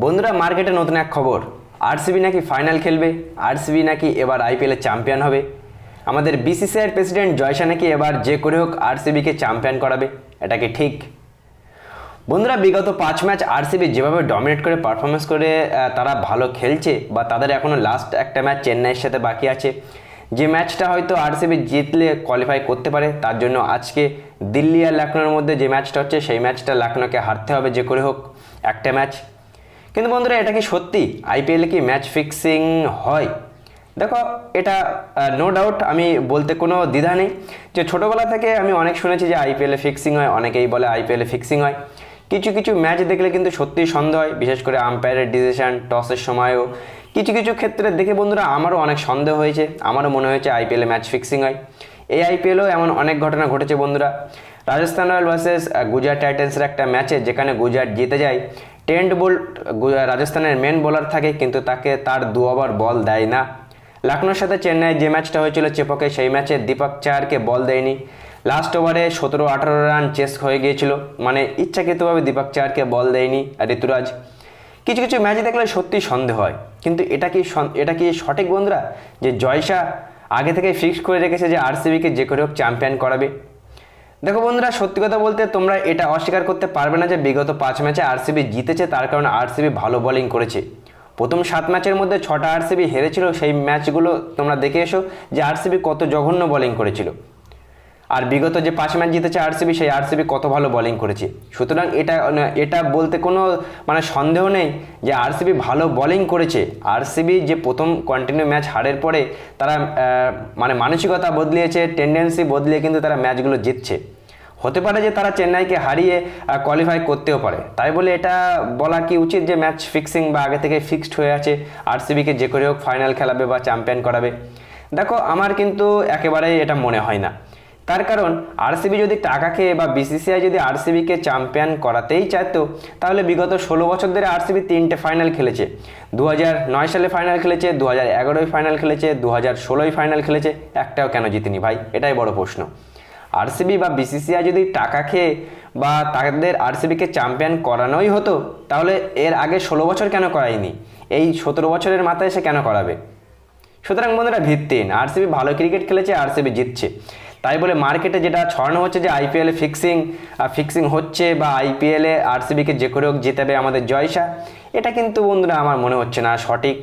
বন্ধুরা, মার্কেটে নতুন এক খবর। আরসিবি নাকি ফাইনাল খেলবে? আরসিবি নাকি এবার আইপিএলে চ্যাম্পিয়ন হবে? আমাদের বিসিসিআইয়ের প্রেসিডেন্ট জয়সা নাকি এবার যে করে হোক আরসিবিকে চ্যাম্পিয়ন করাবে? এটা কি ঠিক? বন্ধুরা, বিগত পাঁচ ম্যাচ আরসিবি যেভাবে ডমিনেট করে পারফরমেন্স করে তারা ভালো খেলছে, বা তাদের এখনও লাস্ট একটা ম্যাচ চেন্নাইয়ের সাথে বাকি আছে। যে ম্যাচটা হয়তো আরসিবি জিতলে কোয়ালিফাই করতে পারে, তার জন্য আজকে দিল্লি আর লখনৌর মধ্যে যে ম্যাচটা হচ্ছে, সেই ম্যাচটা লখনৌকে হারতে হবে যে করে হোক একটা ম্যাচ কিন্তু বন্ধুরা, এটা কি সত্যি? আইপিএলে কি ম্যাচ ফিক্সিং হয়? দেখো, এটা নো ডাউট আমি বলতে কোনো দ্বিধা নেই। যে ছোটোবেলা থেকে আমি অনেক শুনেছি যে আইপিএলে ফিক্সিং হয়, অনেকেই বলে আইপিএলে ফিক্সিং হয়। কিছু কিছু ম্যাচ দেখলে কিন্তু সত্যিই সন্দেহ হয়, বিশেষ করে আম্পায়ারের ডিসিশন টসের সময়ও। কিছু কিছু ক্ষেত্রে দেখে বন্ধুরা, আমারও অনেক সন্দেহ হয়েছে, আমারও মনে হয়েছে আইপিএলে ম্যাচ ফিক্সিং হয়। এই আইপিএলেও এমন অনেক ঘটনা ঘটেছে বন্ধুরা। রাজস্থান রয়্যাল ভার্সেস গুজরাট টাইটান্সের একটা ম্যাচে যেখানে গুজরাট জিতে যায় টেন্ট বোল্ট রাজস্থানের মেন বোলার থাকে, কিন্তু তাকে তার দু ওভার বল দেয় না। লখনৌর সাথে চেন্নাই যে ম্যাচটা হয়েছিল চেপকে, সেই ম্যাচে দীপক চারকে বল দেয়নি। লাস্ট ওভারে সতেরো আঠারো রান চেস হয়ে গিয়েছিল মানে ইচ্ছাকৃতভাবে দীপক চারকে বল দেয়নি ঋতুরাজ। কিছু কিছু ম্যাচ দেখলে সত্যি সন্দেহ হয়, কিন্তু এটা কি এটা কি সঠিক বন্ধুরা? যে জয়সা আগে থেকে ফিক্স করে রেখেছে যে আরসিবিকে যে করে হোক চ্যাম্পিয়ন করাবে। দেখো বন্ধুরা, সত্যি কথা বলতে তোমরা এটা অস্বীকার করতে পারবে না যে বিগত পাঁচ ম্যাচে আরসিবি জিতেছে, তার কারণে আরসিবি ভালো বোলিং করেছে। প্রথম সাত ম্যাচের মধ্যে ছটা আরসিবি হেরেছিল, সেই ম্যাচগুলো তোমরা দেখে এসো যে আরসিবি কত জঘন্য বোলিং করেছিল। আর বিগত যে পাঁচ ম্যাচ জিতেছে আরসিবি সেই আরসিবি কত ভালো বোলিং করেছে। সুতরাং এটা এটা বলতে কোনো মানে সন্দেহ নেই যে আরসিবি ভালো বোলিং করেছে। আরসিবি যে প্রথম কন্টিনিউ ম্যাচ হারের পরে তারা মানে মানসিকতা বদলিয়েছে টেন্ডেন্সি বদলিয়ে কিন্তু তারা ম্যাচগুলো জিতছে। হতে পারে যে তারা চেন্নাইকে হারিয়ে কোয়ালিফাই করতেও পারে। তাই বলে এটা বলা কি উচিত যে ম্যাচ ফিক্সিং বা আগে থেকে ফিক্সড হয়ে আছে আরসিবিকে যে করে হোক ফাইনাল খেলাবে বা চ্যাম্পিয়ন করাবে। দেখো, আমার কিন্তু একেবারেই এটা মনে হয় না। তার কারণ আরসিবি যদি টাকা খেয়ে বা বিসিসিআই যদি আরসিবিকে চ্যাম্পিয়ন করাতেই চাইতো, তাহলে বিগত ষোলো বছর ধরে আরসিবি তিনটে ফাইনাল খেলেছে। দু নয় সালে ফাইনাল খেলেছে দু হাজার এগারোয় ফাইনাল খেলেছে দু হাজার ষোলোয় ফাইনাল খেলেছে, একটাও কেন জিতেনি ভাই? এটাই বড় প্রশ্ন। আরসিবি বা বিসিসিআই যদি টাকা খেয়ে বা তাদের আরসিবিকে চ্যাম্পিয়ন করানোই হতো, তাহলে এর আগে ষোলো বছর কেন করায়নি? এই সতেরো বছরের মাথায় এসে কেন করাবে? সুতরাং বন্ধুরা ভিত্তিহীন আরসিবি ভালো ক্রিকেট খেলেছে আরসিবি জিতছে। তাই বলে মার্কেটে যেটা ছড়ানো হচ্ছে যে আইপিএলে ফিক্সিং ফিক্সিং হচ্ছে বা আইপিএলে আরসিবিকে যে করে হোক জেতাবে আমাদের জয়সা, এটা কিন্তু বন্ধুরা আমার মনে হচ্ছে না সঠিক।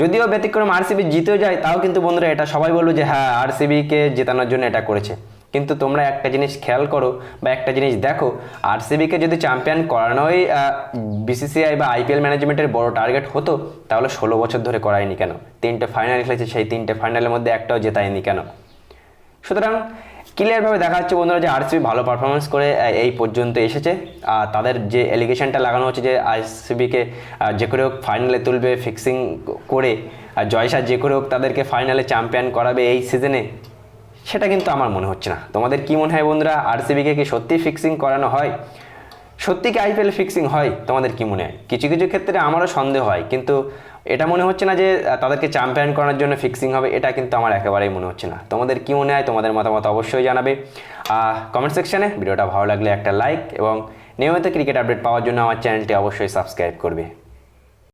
যদিও ব্যতিক্রম আরসিবি জিতেও যায়, তাও কিন্তু বন্ধুরা এটা সবাই বলল যে হ্যাঁ আরসিবিকে জেতানোর জন্য এটা করেছে। কিন্তু তোমরা একটা জিনিস খেয়াল করো বা একটা জিনিস দেখো আরসিবিকে যদি চ্যাম্পিয়ন করানোই বিসিসিআই বা আইপিএল ম্যানেজমেন্টের বড় টার্গেট হতো, তাহলে ষোলো বছর ধরে করায়নি কেন? তিনটে ফাইনাল খেলেছে, সেই তিনটে ফাইনালের মধ্যে একটাও জেতায়নি কেন? সুতরাং ক্লিয়ারভাবে দেখা যাচ্ছে বন্ধুরা যে আরসিবি ভালো পারফরমেন্স করে এই পর্যন্ত এসেছে। আর তাদের যে এলিগেশনটা লাগানো হচ্ছে যে আরসিবিকে যে করে হোক ফাইনালে তুলবে ফিক্সিং করে, আর জয়সা যে করে হোক তাদেরকে ফাইনালে চ্যাম্পিয়ন করাবে এই সিজনে সেটা কিন্তু আমার মনে হচ্ছে না। তোমাদের কি মনে হয় বন্ধুরা আরসিবিকে কি সত্যি ফিক্সিং করানো হয়? সত্যি কি আইপিএল ফিক্সিং হয়? তোমাদের কি মনে হয়? কিছু কিছু ক্ষেত্রে আমারও সন্দেহ হয়, কিন্তু এটা মনে হচ্ছে না যে তাদেরকে চ্যাম্পিয়ন করার জন্য ফিক্সিং হবে, এটা কিন্তু আমার একেবারেই মনে হচ্ছে না। তোমাদের কী মনে হয়? তোমাদের মতামত অবশ্যই জানাবে। কমেন্ট সেকশনে ভিডিওটা ভালো লাগলে একটা লাইক এবং নিয়মিত ক্রিকেট আপডেট পাওয়ার জন্য আমার চ্যানেলটি অবশ্যই সাবস্ক্রাইব করবে।